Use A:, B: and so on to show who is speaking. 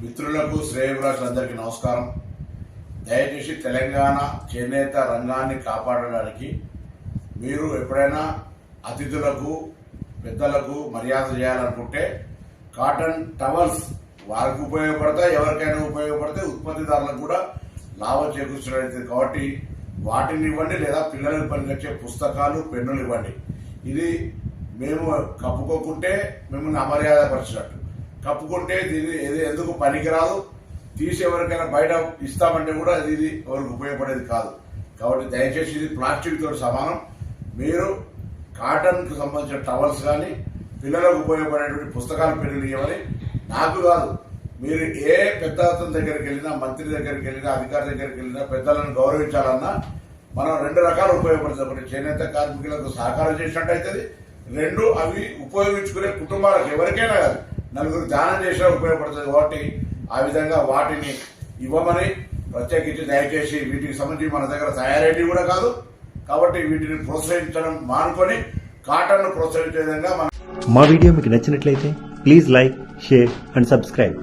A: మిత్రులకు శ్రేయభిలాషులందరికీ నమస్కారం. దయచేసి తెలంగాణ చేనేత రంగాన్ని కాపాడడానికి మీరు ఎప్పుడైనా అతిథులకు పెద్దలకు మర్యాద చేయాలనుకుంటే కాటన్ టవల్స్ వారికి ఉపయోగపడతాయి ఎవరికైనా ఉపయోగపడతాయి ఉత్పత్తిదారులకు కూడా లాభం చేకూర్చడం కాబట్టి వాటిని ఇవ్వండి లేదా పిల్లలకు పనికొచ్చే పుస్తకాలు పెన్నులు ఇవ్వండి. ఇది మేము కప్పుకోకుంటే మిమ్మల్ని అమర్యాద పరిచినట్టు. కప్పుకుంటే ఇది ఇది ఎందుకు పనికిరాదు? తీసి ఎవరికైనా బయట ఇస్తామంటే కూడా అది ఇది ఎవరికి ఉపయోగపడేది కాదు. కాబట్టి దయచేసి ఇది ప్లాస్టిక్ సమానం. మీరు కాటన్కు సంబంధించిన టవల్స్ కానీ పిల్లలకు ఉపయోగపడేటువంటి పుస్తకాలు పెరిగియమని నాకు కాదు. మీరు ఏ పెద్ద అతని దగ్గరికి వెళ్ళినా మంత్రి దగ్గరికి వెళ్ళినా అధికారి దగ్గరికి వెళ్ళినా పెద్దలను గౌరవించాలన్నా మనం రెండు రకాలు ఉపయోగపడుతుంది. ఒకటి చేనేత కార్మికులకు సహకారం చేసినట్టు అవుతుంది రెండు అవి ఉపయోగించుకునే కుటుంబాలకు ఎవరికైనా కాదు. నలుగురు దానం చేసినా ఉపయోగపడుతుంది కాబట్టి ఆ విధంగా వాటిని ఇవ్వమని ప్రత్యేకించి దయచేసి వీటికి సంబంధించి మన దగ్గర తయారేటి కూడా కాదు కాబట్టి వీటిని ప్రోత్సహించడం మానుకొని కాటన్ను ప్రోత్సహించే విధంగా మన
B: మా వీడియో మీకు నచ్చినట్లయితే please like share and subscribe.